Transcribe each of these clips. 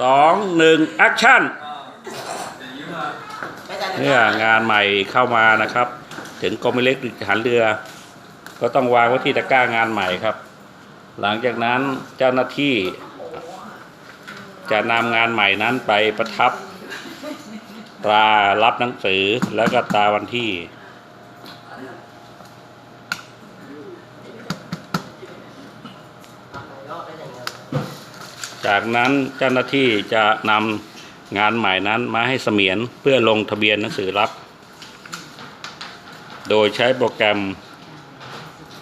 สองหนึ่งแอคชั่นเนี่ยงานใหม่เข้ามานะครับ ถึงกรมเล็กหันเรือ ก็ต้องวางไว้ที่ตะกร้างานใหม่ครับ หลังจากนั้นเจ้าหน้าที่ จะนำงานใหม่นั้นไปประทับ ตรารับหนังสือแล้วก็ตราวันที่ จากนั้นเจ้าหน้าที่จะนำงานใหม่นั้นมาให้เสมียนเพื่อลงทะเบียนหนังสือรับ โดยใช้โปรแกรม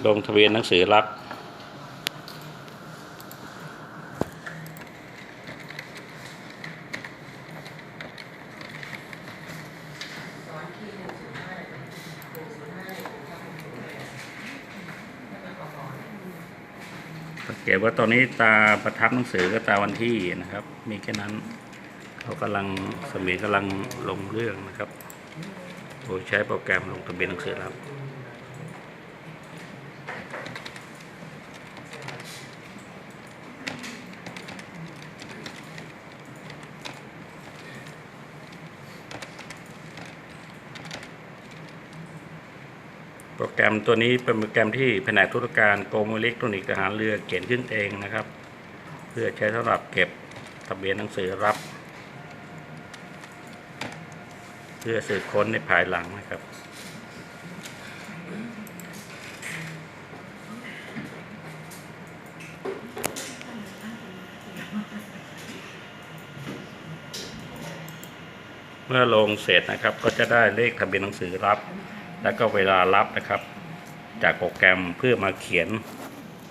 ลงทะเบียนหนังสือรับ เกตว่าตอนนี้ตาประทับหนังสือก็ตาวันที่นะครับ มีแค่นั้นเขากำลังสมีกำลังลงเรื่องนะครับโดยใช้โปรแกรมลงทะเบียนหนังสือรับ โปรแกรมตัวนี้เป็นโปรแกรมที่แผนกธุรการกรมอิเล็กทรอนิกส์ทหารเรือเขียนขึ้นเองนะครับ เพื่อใช้สำหรับเก็บทะเบียนหนังสือรับ เพื่อสืบค้นในภายหลังนะครับเมื่อลงเสร็จนะครับก็จะได้เลขทะเบียนหนังสือรับ แล้วก็เวลารับนะครับ จากโปรแกรมเพื่อมาเขียน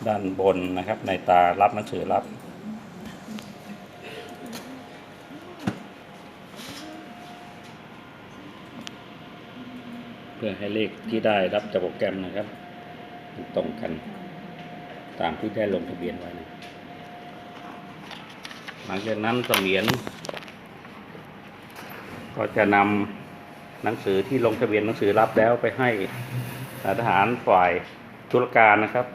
ด้านบนนะครับ ในตารับหนังสือรับ เพื่อให้เลขที่ได้รับจากโปรแกรมนะครับตรงกันตามที่ได้ลงทะเบียนไว้นะหลังจากนั้นเสมียนก็จะนำ หนังสือที่ลงทะเบียนหนังสือรับแล้วไปให้ทหารฝ่ายธุรการนะครับ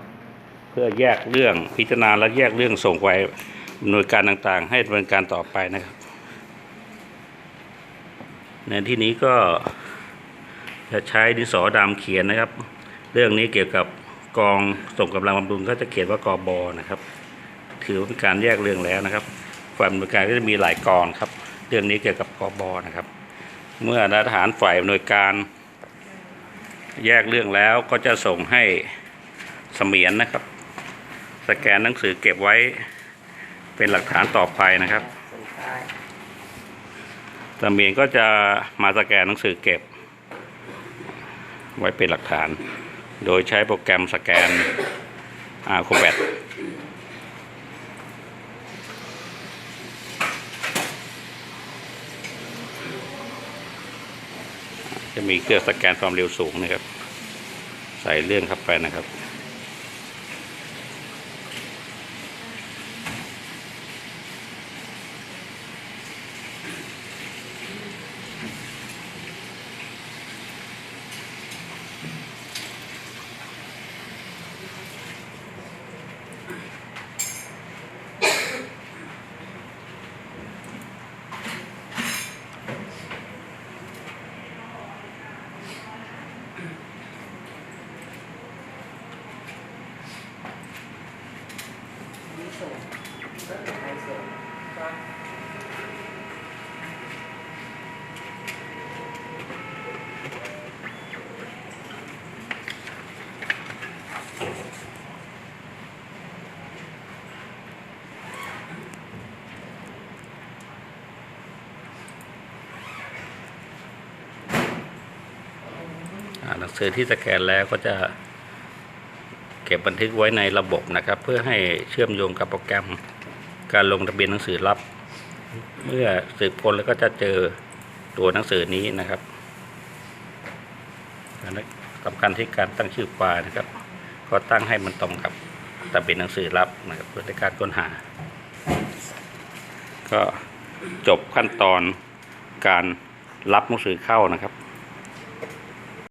เพื่อแยกเรื่องพิจารณาและแยกเรื่องส่งไปหน่วยการต่างๆ ให้ดำเนินการต่อไปนะครับ ในที่นี้ก็จะใช้ดินสอดำเขียนนะครับ เรื่องนี้เกี่ยวกับกองส่งกำลังบำรุงก็จะเขียนว่ากอบอนะครับ ถือว่าเป็นการแยกเรื่องแล้วนะครับฝ่ายบริการก็จะมีหลายกองครับ เรื่องนี้เกี่ยวกับกอบอนะครับ เมื่อนายทหารฝ่ายหน่วยการแยกเรื่องแล้วก็จะส่งให้เสมียนนะครับ สแกนหนังสือเก็บไว้เป็นหลักฐานต่อไปนะครับเสมียนก็จะมาสแกนหนังสือเก็บ ไว้เป็นหลักฐาน โดยใช้โปรแกรมสแกนอาโคแบต จะมีเครื่องสแกนความเร็วสูงนะครับ ใส่เรื่องเข้าไปนะครับ อ่าหนังสือที่สแกนแล้วก็จะ เก็บบันทึกไว้ในระบบนะครับ เพื่อให้เชื่อมโยงกับโปรแกรมการลงทะเบียนหนังสือรับ เมื่อสืบค้นแล้วก็จะเจอตัวหนังสือนี้นะครับอันนั้สำคัญที่การตั้งชื่อไฟล์นะครับ ก็ตั้งให้มันตรงกับทะเบียนหนังสือรับนะครับเพื่อในการค้นหา ก็จบขั้นตอนการรับหนังสือเข้านะครับ